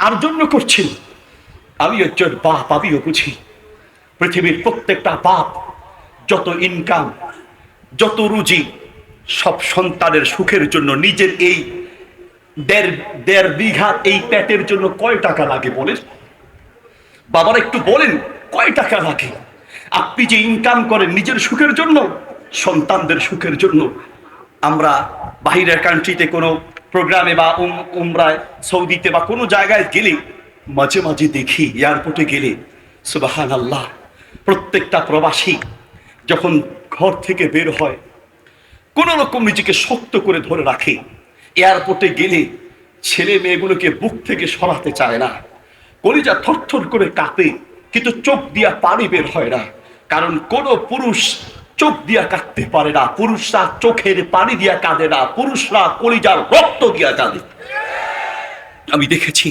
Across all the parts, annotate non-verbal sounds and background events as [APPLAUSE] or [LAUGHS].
কার জন্য করছেন আমি একজন বাপ, আমিও বুঝি। পৃথিবীর প্রত্যেকটা বাপ, যত ইনকাম যত রুজি, সব সন্তানের সুখের জন্য নিজের এই দেড় দেড় বিঘা এই প্যাটের জন্য কয় টাকা লাগে বলেন? বাবার একটু বলেন, কয় টাকা লাগে? আপনি যে ইনকাম করেন নিজের সুখের জন্য, সন্তানদের সুখের জন্য, আমরা বাহিরের কান্ট্রিতে কোনো প্রোগ্রামে বা উম- উমরায়, সৌদিতে বা কোনো জায়গায় গেলে, মাঝে মাঝে দেখি, এয়ারপোর্টে গেলে সুবাহান আল্লাহ প্রত্যেকটা প্রবাসী যখন ঘর থেকে বের হয়, কোনো রকম নিজেকে শক্ত করে ধরে রাখে। এয়ারপোর্টে গেলে ছেলে মেয়েগুলোকে বুক থেকে সরাতে চায় না। কলিজা থরথর করে কাঁপে, কিন্তু চোখ দিয়া পানি বের হয় না। কারণ কোনো পুরুষ চোখ দিয়া কাঁদতে পারে না, পুরুষরা চোখের পানি দিয়া কাঁদে না, পুরুষরা কলিজার রক্ত দিয়া কাঁদে। আমি দেখেছি,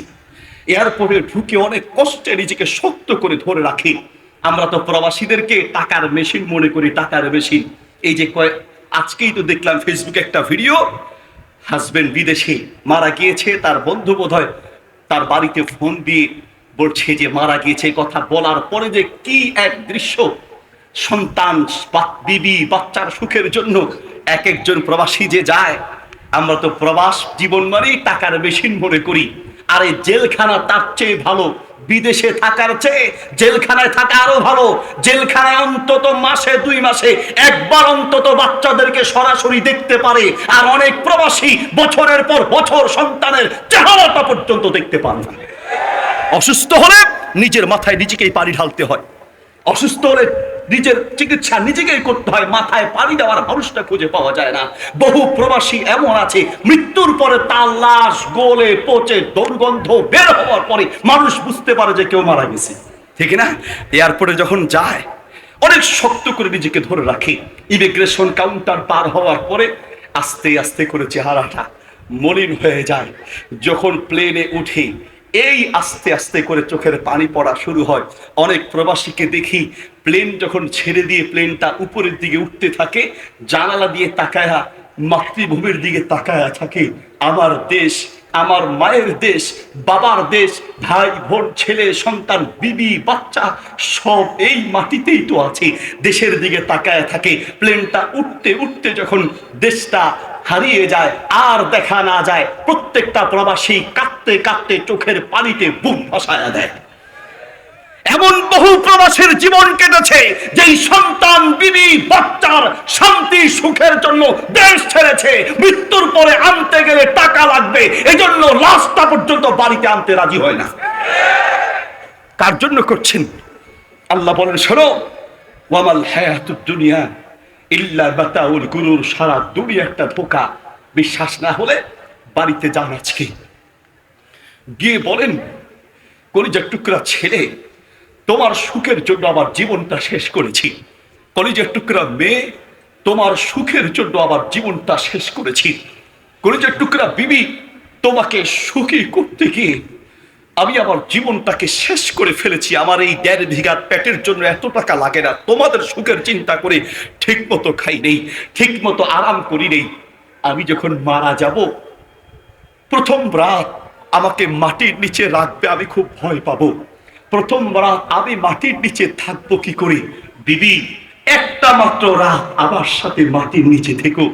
এয়ারপোর্টে ঢুকে অনেক কষ্টে নিজেকে শক্ত করে ধরে রাখি। আমরা তো প্রবাসীদেরকে টাকার মেশিন মনে করি, টাকার মেশিন। এই যে কয়, আজকেই তো দেখলাম ফেসবুকে একটা ভিডিও। হাজবেন্ড বিদেশে মারা গিয়েছে, তার বন্ধু বোধহয় তার বাড়িতে ফোন দিয়ে বলছে যে মারা গিয়েছে কথা বলার পরে যে কি এক দৃশ্য। সন্তান বিবি, বাচ্চার সুখের জন্য এক একজন প্রবাসী যে যায়, আমরা তো প্রবাস জীবন মানেই টাকার মেশিন মনে করি। আর জেলখানা তার চেয়ে ভালো, বিদেশে থাকার চেয়ে জেলখানায় থাকা আরও ভালো। জেলখানায় অন্তত মাসে, দুই মাসে, একবার অন্তত বাচ্চাদেরকে সরাসরি দেখতে পারে। আর অনেক প্রবাসী বছরের পর বছর সন্তানের চেহারাটা পর্যন্ত দেখতে পান না। অসুস্থ হলে নিজের মাথায় নিজেকেই পানি ঢালতে হয়। অসুস্থ হলে নিজের চিকিৎসা নিজেকেই করতে হয়, মাথায় পানি দেওয়ার মানুষটা খুঁজে পাওয়া যায় না। বহু প্রবাসী এমন আছে, মৃত্যুর পরে তার লাশ গোলে পচে দুর্গন্ধ বের হওয়ার পরে মানুষ বুঝতে পারে যে কেউ মারা গেছে। ঠিক না? এয়ারপোর্টে যখন যায়, অনেক শক্ত করে নিজেকে ধরে রাখে। ইমিগ্রেশন কাউন্টার পার হওয়ার পরে আস্তে আস্তে করে চেহারাটা মলিন হয়ে যায়। যখন প্লেনে উঠে এই আস্তে আস্তে করে চোখের পানি পড়া শুরু হয়। অনেক প্রবাসীকে দেখি প্লেন যখন ছেড়ে দিয়ে প্লেনটা উপরের দিকে উঠতে থাকে, জানালা দিয়ে তাকায়া, মাতৃভূমির দিকে তাকায়া থাকে। আমার দেশ, আমার মায়ের দেশ, বাবার দেশ, ভাই, বোন, ছেলে, সন্তান, বিবি, বাচ্চা, সব এই মাটিতেই তো আছে। দেশের দিকে তাকায় থাকে। প্লেনটা উঠতে উঠতে যখন দেশটা হারিয়ে যায়, আর দেখা না যায়। প্রত্যেকটা প্রবাসী কাঁদতে কাঁদতে চোখের পানিতে বুক ভাসায়া দেয়। এমন বহু প্রবাসের জীবন কেটেছে, যেই সন্তান, বিবি, বাচ্চার শান্তি, সুখের জন্য দেশ ছেড়েছে। মৃত্যুর পরে আনতে গেলে টাকা লাগবে, এজন্য লাশটা পর্যন্ত বাড়িতে আনতে রাজি হয় না। কার জন্য করছেন? আল্লাহ বলেন, শোনো, ওয়ামাল হায়াতুদ দুনিয়া ইল্লা বাতাউল গুরুর সারা দুনিয়া একটা ধোকা বিশ্বাস না হলে বাড়িতে যান আজকে। গিয়ে বলেন, কলিজার টুকরা ছেলে, তোমার সুখের জন্য আমার জীবনটা শেষ করেছি। কলিজার টুকরা মেয়ে, তোমার সুখের জন্য আমার জীবনটা শেষ করেছি। কলিজার টুকরা বিবি, তোমাকে সুখী করতে গিয়ে আমি আমার জীবনটাকে শেষ করে ফেলেছি। আমার এই দেড় বিঘার পেটের জন্য এত টাকা লাগে না। তোমাদের সুখের চিন্তা করে ঠিক মতো খাই নেই ঠিক মতো আরাম করি নেই। আমি যখন মারা যাব, প্রথম রাত আমাকে মাটির নিচে রাখবে, আমি খুব ভয় পাবো। প্রথম রাত আমি মাটির নিচে থাকব কি করে? বিবি, একটা মাত্র রাত আমার সাথে মাটির নিচে থেকো।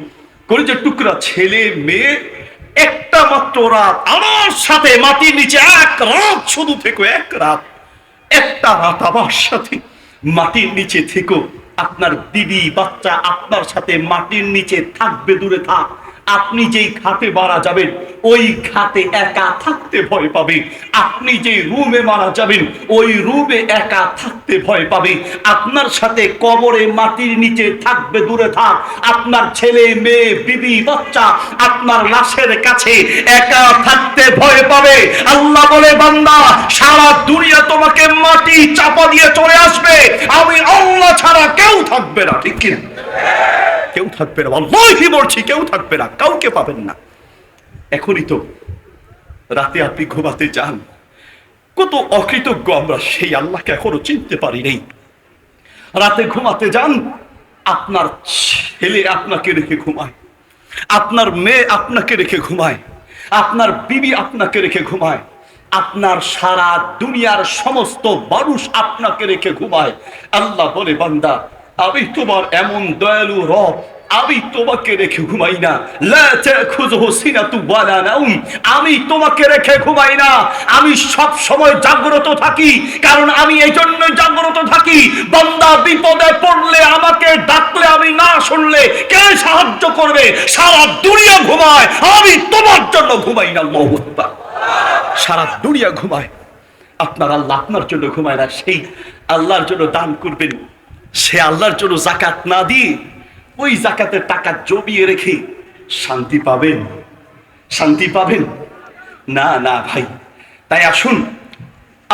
করে যে টুকরা ছেলে, মেয়ে একটা মাত্র রাত। আমার সাথে মাটির নিচে এক রাত শুধু থেকো, এক রাত। একটা রাত আমার সাথে মাটির নিচে থেকো। আপনার দিদি বাচ্চা আপনার সাথে মাটির নিচে থাকবে, দূরে থাক। আপনি যেই খাতে মারা যাবেন, ওই খাতে একা থাকতে ভয় পাবে। আপনি যে রুমে মারা যাবেন, ওই রুমে একা থাকতে ভয় পাবে। আপনার সাথে কবরে মাটির নিচে থাকবে, দূরে থাক। আপনার ছেলে, মেয়ে, বিবি, বাচ্চা, আপনার লাশের কাছে একা থাকতে ভয় পাবে। আল্লাহ বলে, বান্দা, সারা দুনিয়া তোমাকে মাটি চাপা দিয়ে চলে আসবে। আমি আল্লাহ ছাড়া কেউ থাকবে না, ঠিক কিনা? কেউ থাকবে না। আল্লাহি বলছি, কেউ থাকবে না, কাউকে পাবেন না। এখনই তো রাতে আপনি ঘুমাতে যান। কত অকৃতজ্ঞ আমরা, সেই আল্লাহকে এখনও চিনতে পারি নেই। রাতে ঘুমাতে যান, আপনার ছেলে আপনাকে রেখে ঘুমায়। আপনার মেয়ে আপনাকে রেখে ঘুমায়। আপনার বিবি আপনাকে রেখে ঘুমায়। আপনার সারা দুনিয়ার সমস্ত মানুষ আপনাকে রেখে ঘুমায়। আল্লাহ বলে, বান্দা আমি তোমার এমন দয়ালু রব, আমি তোমাকে রেখে ঘুমাই না। আমি তোমাকে রেখে ঘুমাই না। আমি সব সময় জাগ্রত থাকি, কারণ আমি এই জন্য জাগ্রত থাকি। বান্দা বিপদে পড়লে আমাকে ডাকলে আমি না শুনলে কে সাহায্য করবে? সারা দুনিয়া ঘুমায়, আমি তোমার জন্য ঘুমাই না আকবার। সারা দুনিয়া ঘুমায়। আপনার আল্লাহ আপনার জন্য ঘুমায় না, সেই আল্লাহর জন্য দান করবেন। সে আল্লাহর জন্য জাকাত না দিয়ে ওই জাকাতের টাকা জমিয়ে রেখে শান্তি পাবেন। শান্তি পাবেন? না না ভাই। তাই আসুন,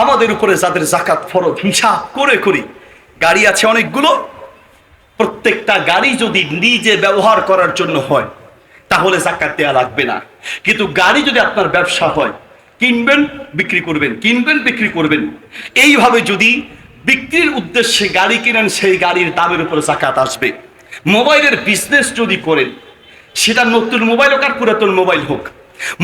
আমাদের উপরে যাদের জাকাত ফরজ, হিসাব করে করি, গাড়ি আছে অনেকগুলো, প্রত্যেকটা গাড়ি যদি নিজে ব্যবহার করার জন্য হয়, তাহলে জাকাত দেওয়া লাগবে না। কিন্তু গাড়ি যদি আপনার ব্যবসা হয়, কিনবেন, বিক্রি করবেন, কিনবেন, বিক্রি করবেন। এইভাবে যদি বিক্রির উদ্দেশ্যে গাড়ি কিনেন, সেই গাড়ির দামের উপর জাকাত আসবে। মোবাইলের বিজনেস যদি করেন, সেটা নতুন মোবাইল হোক আর পুরাতন মোবাইল হোক।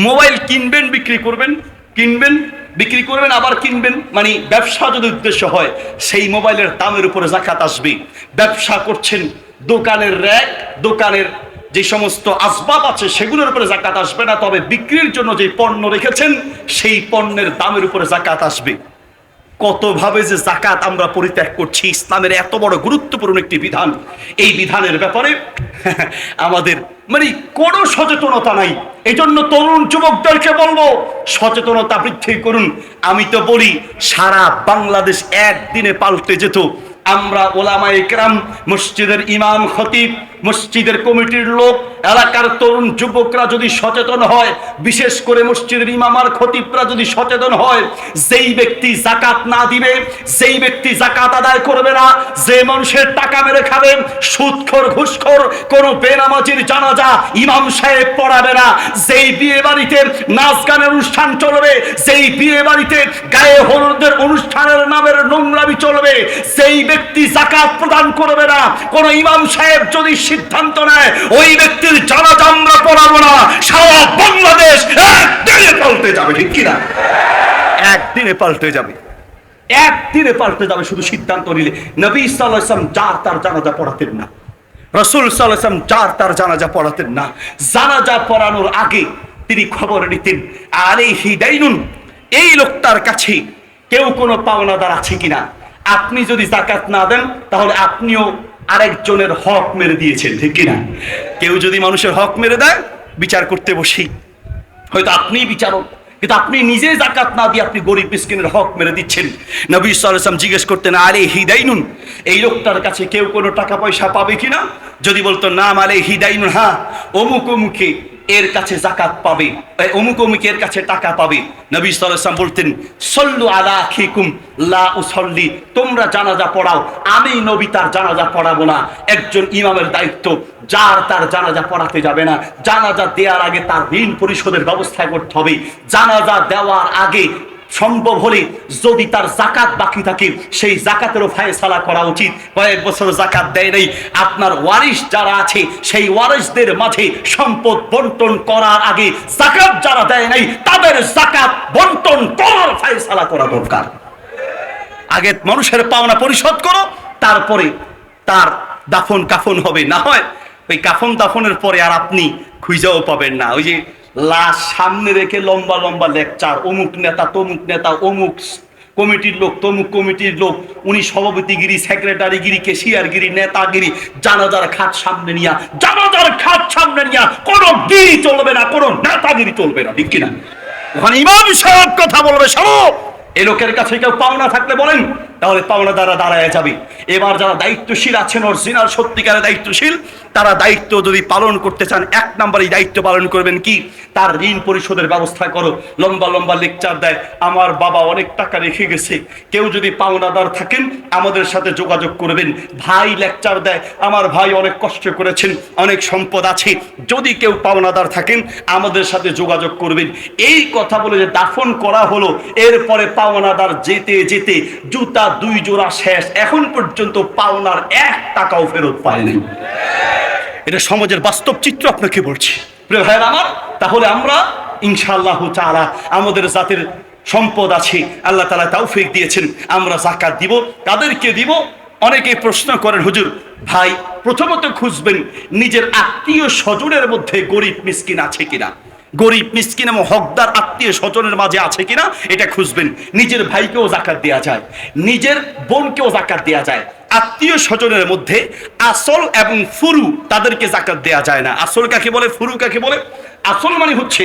মোবাইল কিনবেন, বিক্রি করবেন, কিনবেন, বিক্রি করবেন, আবার কিনবেন মানে ব্যবসা যদি উদ্দেশ্য হয়, সেই মোবাইলের দামের উপরে জাকাত আসবে। ব্যবসা করছেন, দোকানের র্যাক, দোকানের যে সমস্ত আসবাব আছে, সেগুলোর উপরে জাকাত আসবে না, তবে বিক্রির জন্য যে পণ্য রেখেছেন, সেই পণ্যের দামের উপরে জাকাত আসবে। কতভাবে যে জাকাত আমরা পরিত্যাগ করছি, ইসলামের এত বড় গুরুত্বপূর্ণ একটি বিধান। এই বিধানের ব্যাপারে [LAUGHS] আমাদের মানে কোনো সচেতনতা নাই। এই জন্য তরুণ যুবকদেরকে বলব, সচেতনতা বৃদ্ধি করুন। আমি তো বলি, সারা বাংলাদেশ একদিনে পাল্টে যেত। আমরা ওলামা একরাম মসজিদের ইমাম, খতিব মসজিদের কমিটির লোক, এলাকার তরুণ যুবকরা যদি সচেতন হয়, বিশেষ করে মসজিদের ইমাম আর খতিবরা যদি সচেতন হয়, যেই ব্যক্তি জাকাত না দিবে, যেই ব্যক্তি জাকাত আদায় করবে না, যে মানুষের টাকা মেরে খাবে সুদখোর ঘুষখোর, কোন বেনামাজির জানাজা ইমাম সাহেব পড়াবে না। যেই বিয়ে বাড়িতে নাচ গানের অনুষ্ঠান চলবে, যেই বিয়ে বাড়িতে গায়ে হলুদের অনুষ্ঠানের নামের নোংরামি চলবে সেই ব্যক্তি জাকাত প্রদান করবে না, কোন ইমাম সাহেব যদি সিদ্ধান্ত নেয়, ওই ব্যক্তির জানাজা আমরা পড়াবো না সারা বাংলাদেশ একদিনে পাল্টে যাবে, ঠিক কিনা? একদিনে পাল্টে যাবে। একদিনে পাল্টে যাবে শুধু সিদ্ধান্ত নিলে। নবী ইসলাম যার তার জানাজা পড়াতেন না। রসুল সাল্লাম যার তার জানাজা পড়াতেন না। জানাজা পড়ানোর আগে তিনি খবর নিতেন আরে হিদাইনুন এই লোকটার কাছে কেউ কোনো পাওনাদার আছে কিনা? আপনি যদি জাকাত না দেন, তাহলে আপনিও আরেকজনের হক মেরে দিয়েছেন, ঠিক কিনা? কেউ যদি মানুষের হক মেরে দেয়, বিচার করতে বসি। হয়তো আপনিই বিচারক, কিন্তু আপনি নিজে জাকাত না দিয়ে আপনি গরিব মিসকিনের হক মেরে দিচ্ছেন। নবী সাল্লাম জিজ্ঞেস করতেন আরে হিদাইনুন? এই লোকটার কাছে কেউ কোনো টাকা পয়সা পাবে কিনা? যদি বলতো না আরে হিদাইনুন হ্যাঁ অমুক অমুকে। এর কাছে জাকাত পাবে অমুক অমুক এর কাছে টাকা পাবে। নবী সাল্লাম বলতেন, সল্লু আলা খিকুম লা উসল্লি। তোমরা জানাজা পড়াও, আমি নবী তার জানাজা পড়াবো না। একজন ইমামের দায়িত্ব, যার তার জানাজা পড়াতে যাবে না। জানাজা দেওয়ার আগে তার ঋণ পরিশোধের ব্যবস্থা করতে হবে। জানাজা দেওয়ার আগে সম্ভব হলে যদি তার জাকাত বাকি থাকে, সেই জাকাতেরও ফায়সালা করা উচিত। কয়েক বছর জাকাত দেয় নাই। আপনার ওয়ারিশ যারা আছে, সেই ওয়ারিশদের মাঝে সম্পদ বন্টন করার আগে জাকাত যারা দেয় নাই, তাদের জাকাত বন্টন করার ফায়সালা করা দরকার। আগে মানুষের পাওনা পরিশোধ করো, তারপরে তার দাফন কাফন হবে। না হয় ওই কাফন দাফনের পরে আর আপনি খুঁজেও পাবেন না। ওই যে লাশ সামনে রেখে লম্বা লম্বা লেকচার, অমুক নেতা, তমুক নেতা, অমুক কমিটির লোক, তমুক কমিটির লোক, উনি সভাপতিগিরি, সেক্রেটারিগিরি, কেশিয়ারগিরি, নেতাগিরি, জানাজার খাট সামনে নিয়া, জানাজার খাট সামনে নিয়া, কোনো গিরি চলবে না, কোনো নেতাগিরি চলবে না, ঠিক কিনা? ওখানে ইমাম সাহেব কথা বলবে সব এ লোকের কাছে কেউ পাওনা থাকলে বলেন। তাহলে পাওনা দ্বারা দাঁড়ায় যাবে। এবার যারা দায়িত্বশীল আছেন অরিজিনাল সত্যিকারের দায়িত্বশীল, তারা দায়িত্ব যদি পালন করতে চান, এক নাম্বার দায়িত্ব পালন করবেন কি? তার ঋণ পরিশোধের ব্যবস্থা করো। লম্বা লম্বা লেকচার দেয়, আমার বাবা অনেক টাকা রেখে গেছে। কেউ যদি পাওনাদার থাকেন, আমাদের সাথে যোগাযোগ করবেন। ভাই লেকচার দেয়, আমার ভাই অনেক কষ্ট করেছেন, অনেক সম্পদ আছে। যদি কেউ পাওনাদার থাকেন, আমাদের সাথে যোগাযোগ করবেন। এই কথা বলে যে দাফন করা হলো, এরপরে পাওনাদার যেতে যেতে জুতা দুই জোড়া শেষ। এখন পর্যন্ত পাওনার এক টাকাও ফেরত পায়নি এটা সমাজের বাস্তব চিত্র আপনাকে বলছি। প্রিয় ভাইয়ের আমার, তাহলে আমরা ইনশাআল্লাহ তাআলা আমাদের জাতির সম্পদ আছে, আল্লাহ তালা তৌফিক দিয়েছেন, আমরা জাকাত দিব, তাদেরকে দিব। অনেকে প্রশ্ন করেন, হুজুর, ভাই, প্রথমত খুঁজবেন নিজের আত্মীয় স্বজনের মধ্যে গরিব, মিসকিন আছে কিনা? গরিব, মিসকিন এবং হকদার আত্মীয় স্বজনের মাঝে আছে কিনা, এটা খুঁজবেন। নিজের ভাইকেও জাকাত দেওয়া যায়, নিজের বোনকেও জাকাত দেওয়া যায়। আত্মীয় স্বজনের মধ্যে আসল এবং ফুরু তাদেরকে জাকাত দেওয়া যায় না। আসল কাকে বলে? ফুরু কাকে বলে? আসল মানে হচ্ছে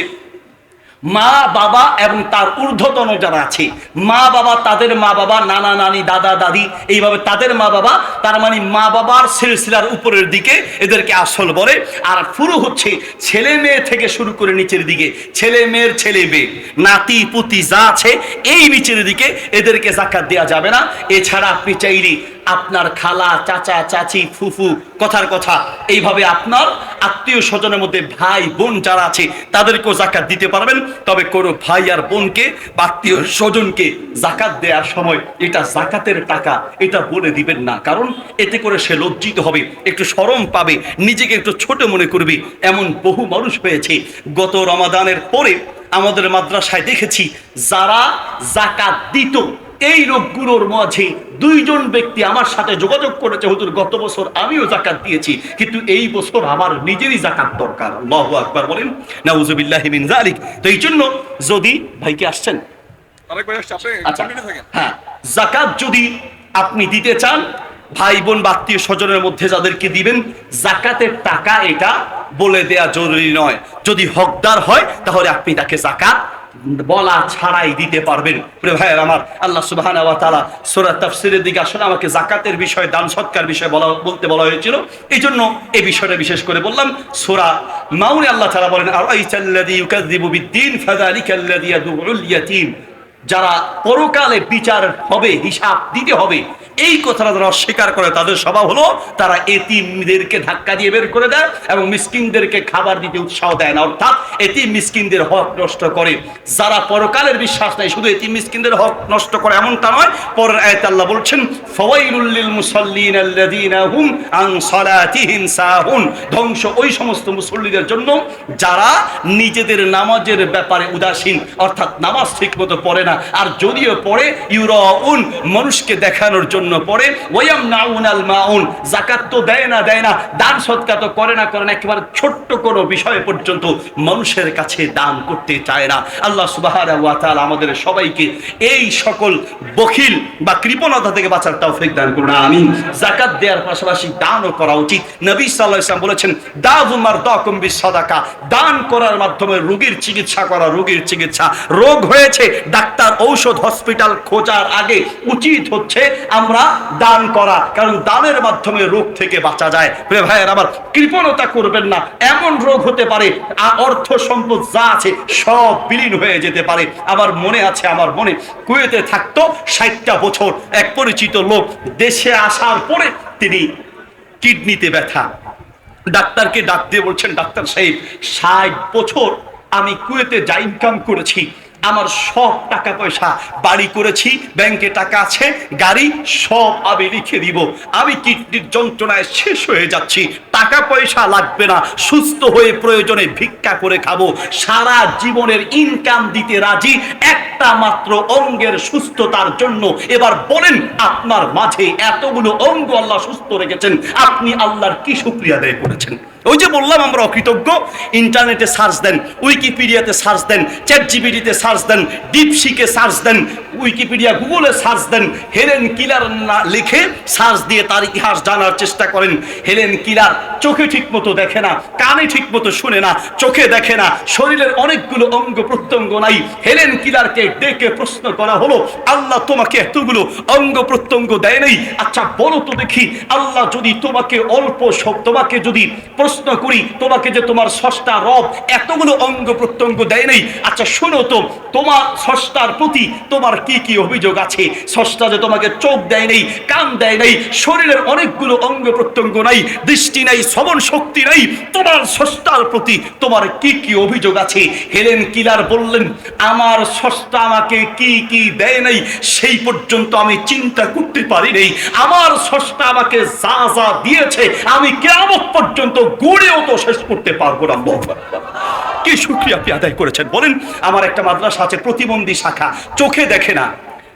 মা, বাবা এবং তার ঊর্ধ্বতন যারা আছে, মা, বাবা, তাদের মা, বাবা, নানা, নানি, দাদা, দাদি, এইভাবে তাদের মা, বাবা, তার মানে মা, বাবার সিলসিলার উপরের দিকে এদেরকে আসল বলে। আর ফুরু হচ্ছে ছেলে মেয়ে থেকে শুরু করে নিচের দিকে, ছেলে মেয়ের ছেলে মেয়ে, নাতি, পুতি যা আছে, এই নিচের দিকে এদেরকে জাকাত দেওয়া যাবে না। এছাড়া আপনি চাইলে আপনার খালা, চাচা, চাচি, ফুফু, কথার কথা। এইভাবে আপনার আত্মীয় স্বজনের মধ্যে ভাই, বোন যারা আছে, তাদেরকেও জাকাত দিতে পারবেন। তবে কোনো ভাই আর বোনকে আত্মীয় স্বজনকে জাকাত দেওয়ার সময় এটা জাকাতের টাকা, এটা বলে দিবেন না। কারণ এতে করে সে লজ্জিত হবে, একটু সরম পাবে, নিজেকে একটু ছোট মনে করবে। এমন বহু মানুষ হয়েছে। গত রমাদানের পরে আমাদের মাদ্রাসায় দেখেছি, যারা জাকাত দিত এই লোকগুলোর মাঝে দুইজন ব্যক্তি আমার সাথে যোগাযোগ করেছে হুজুর গত বছর আমিও জাকাত দিয়েছি কিন্তু এই বছর আমার নিজেরই জাকাত দরকার। আল্লাহু আকবার বলেন নাউজুবিল্লাহি মিন যালিক। তো এই জন্য যদি আসছেন। ভাই আসছে আপনি আচ্ছা হ্যাঁ জাকাত যদি আপনি দিতে চান ভাই বোন বা আত্মীয় স্বজনের মধ্যে যাদেরকে দিবেন জাকাতের টাকা এটা বলে দেয়া জরুরি নয়। যদি হকদার হয় তাহলে আপনি তাকে জাকাত বলা ছাড়াই দিতে পারবেন। ভাইয়ের আমার, আল্লাহ আবার তারা সোরা তফসিলের দিকে আসলে আমাকে জাকাতের বিষয়ে, দান সৎকার বিষয়ে বলা, বলতে বলা হয়েছিল। এই জন্য এই বিষয়টা বিশেষ করে বললাম, সোরা মাউনে আল্লাহ তারা বলেন আর যারা পরকালে বিচার হবে, হিসাব দিতে হবে, এই কথাটা যারা অস্বীকার করে, তাদের স্বভাব হলো তারা এতিমদেরকে ধাক্কা দিয়ে বের করে দেয় এবং মিসকিনদেরকে খাবার দিতে উৎসাহ দেয় না। অর্থাৎ এতিম মিসকিনদের হক নষ্ট করে। যারা পরকালের বিশ্বাস নেই শুধু এতিম মিসকিনদের হক নষ্ট করে এমনটা নয়, পরের আয়াত আল্লাহ বলছেন, ফাওয়াইলুল লিল মুসাল্লিন আল্লাযীনা হুম আন সালাতিহিম সাহুন। ধ্বংস ওই সমস্ত মুসল্লিদের জন্য যারা নিজেদের নামাজের ব্যাপারে উদাসীন, অর্থাৎ নামাজ ঠিকমতো পড়ে না আর যদিও পড়ে, ইউরাউন মানুষকে দেখানোর জন্য পড়ে ওয়াম নাউন আল মাউন জাকাত তো দেয় না দেয় না, দান সৎকার তো করে না করে না, একেবারে ছোট্ট কোনো বিষয় পর্যন্ত মানুষের কাছে দান করতে চায় না। আল্লাহ তাআলা আমাদের সবাইকে এই সকল বখিল বা কৃপণতা থেকে বাঁচার তৌফিক দান করুন, আমিন। জাকাত দেওয়ার পাশাপাশি দানও করা উচিত। নবী সাল্লাল্লাহু আলাইহি ওয়াসাল্লাম বলেছেন, দাবু মারদাকুম বিসাদাকা দান করার মাধ্যমে রোগীর চিকিৎসা করা, রোগীর চিকিৎসা। রোগ হয়েছে, ডাক্তার ঔষধ হসপিটাল খোঁজার আগে উচিত হচ্ছে আমরা দান করা। কারণ দানের মাধ্যমে রোগ থেকে বাঁচা যায়। ভাইয়ের আবার কৃপণতা করবেন না। এমন রোগ হতে পারে অর্থ সম্পদ যা আছে সব বিলীন হয়ে যেতে পারে। আমার মনে আছে, আমার মনে কুয়েতে থাকতো ষাটটা বছর। এক পরিচিত লোক দেশে আসার পরে তিনি কিডনিতে ব্যথা। ডাক্তারকে ডাক দিয়ে বলছেন, ডাক্তার সাহেব, ষাট বছর আমি কুয়েতে যা ইনকাম করেছি আমার সব টাকা পয়সা বাড়ি করেছি, ব্যাংকে টাকা আছে, গাড়ি সব আমি লিখে দিব। আমি কিডনির যন্ত্রণায় শেষ হয়ে যাচ্ছি। টাকা পয়সা লাগবে না, সুস্থ হয়ে প্রয়োজনে ভিক্ষা করে খাব। সারা জীবনের ইনকাম দিতে রাজি, একটা মাত্র অঙ্গের সুস্থতার জন্য। এবার বলেন, আপনার মাঝে এতগুলো অঙ্গ আল্লাহ সুস্থ রেখেছেন, আপনি আল্লাহর কি শুক্রিয়া আদায় করেছেন? ওই যে বললাম আমরা অকৃতজ্ঞ। ইন্টারনেটে সার্চ দেন, উইকিপিডিয়াতে সার্চ দেন চ্যাট জিপিটিতে সার্চ দেন, ডিপসিকে সার্চ দেন, উইকিপিডিয়া গুগলে সার্চ দেন, হেলেন কিলার না লিখে সার্চ দিয়ে তার ইতিহাস জানার চেষ্টা করেন। হেলেন কিলার চোখে ঠিক মতো দেখে না, কানে ঠিক মতো শুনে না, চোখে দেখে না, শরীরের অনেকগুলো অঙ্গ প্রত্যঙ্গ নাই। হেলেন কিলারকে ডেকে প্রশ্ন করা হলো, আল্লাহ তোমাকে এতগুলো অঙ্গ প্রত্যঙ্গ দেয় নাই? আচ্ছা বলো তো দেখি, আল্লাহ যদি তোমাকে অল্প সব তোমাকে যদি প্রশ্ন করি, তোমাকে যে তোমার ষষ্ঠা রব এতগুলো অঙ্গ প্রত্যঙ্গ দেয় নাই আচ্ছা শোনো তো, তোমার ষষ্ঠার প্রতি তোমার কি কি অভিযোগ আছে? ষষ্ঠা যে তোমাকে চোখ দেয় নাই, কান দেয় নাই, শরীরের অনেকগুলো অঙ্গ প্রত্যঙ্গ নাই, দৃষ্টি নাই, শ্রবণ শক্তি নাই, তোমার ষষ্ঠার প্রতি তোমার কি কি অভিযোগ আছে? হেলেন কিলার বললেন, আমার ষষ্ঠা আমাকে কি কি দেয় নাই, সেই পর্যন্ত আমি চিন্তা করতে পারি নাই। আমার ষষ্ঠা আমাকে যা যা দিয়েছে, আমি কেমন পর্যন্ত গড়েও তো শেষ করতে পারব না কি সুক্রিয়া আপনি আদায় করেছেন? বলেন, আমার একটা মাদ্রাসা আছে, প্রতিবন্ধী শাখা। চোখে দেখে না।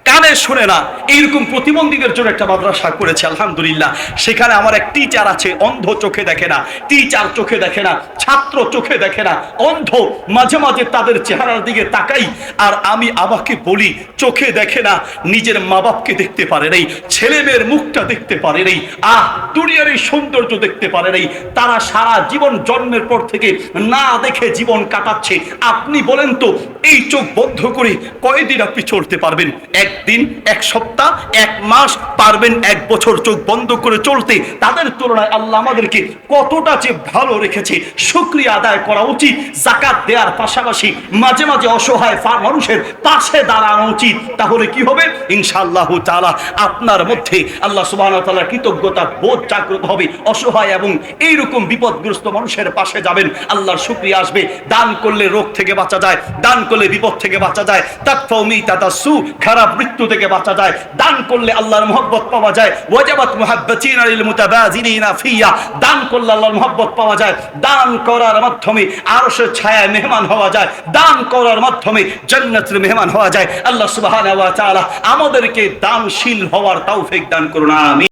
কানে শুনে না, এইরকম প্রতিবন্ধীদের জন্য একটা মাদ্রাসা করেছে, আলহামদুলিল্লাহ। সেখানে আমার এক টিচার আছে, অন্ধ চোখে দেখে না টিচার চোখে দেখে না, ছাত্র চোখে দেখে না, অন্ধ মাঝে মাঝে তাদের চেহারার দিকে তাকাই, আর আমি আমাকে বলি, চোখে দেখে না, নিজের মা বাপকে দেখতে পারে নাই ছেলে মেয়ের মুখটা দেখতে পারে নাই, আহ, দুনিয়ার এই সৌন্দর্য দেখতে পারে নাই, তারা সারা জীবন জন্মের পর থেকে না দেখে জীবন কাটাচ্ছে। আপনি বলেন তো, এই চোখ বন্ধ করে কয়দিন আপনি চলতে পারবেন? একদিন, এক সপ্তাহ, এক মাস পারবেন এক বছর চোখ বন্ধ করে চলতে। তাদের তুলনায় আল্লাহ আমাদেরকে কতটা যে ভালো রেখেছে, শুক্রিয়া আদায় করা উচিত, জাকাত দেওয়ার পাশাপাশি মাঝে মাঝে অসহায় মানুষের পাশে দাঁড়ানো উচিত। তাহলে কি হবে? ইনশাআল্লাহ তাআলা আপনার মধ্যে আল্লাহ সুবহানাহু ওয়া তাআলার কৃতজ্ঞতা বোধ জাগ্রত হবে। অসহায় এবং এইরকম বিপদগ্রস্ত মানুষের পাশে যাবেন, আল্লাহর শুক্রিয়া আসবে। দান করলে রোগ থেকে বাঁচা যায়, দান করলে বিপদ থেকে বাঁচা যায়। তাকফাউ মিতাতাসু খারাপ মৃত্যু থেকে বাঁচা যায়, দান করলে আল্লাহর মহব্বত পাওয়া যায়। ওয়াজাবাত মুহাব্বাতিন লিল মুতাবাজিলিনা ফিয়া, দান করলে আল্লাহর মহব্বত পাওয়া যায়। দান করার মাধ্যমে আরশের ছায়ায় মেহমান হওয়া যায়। দান করার মাধ্যমে জান্নাতের মেহমান হওয়া যায়। আল্লাহ সুবহানাহু ওয়া তাআলা আমাদেরকে দানশীল হওয়ার তৌফিক দান করুন, আমিন।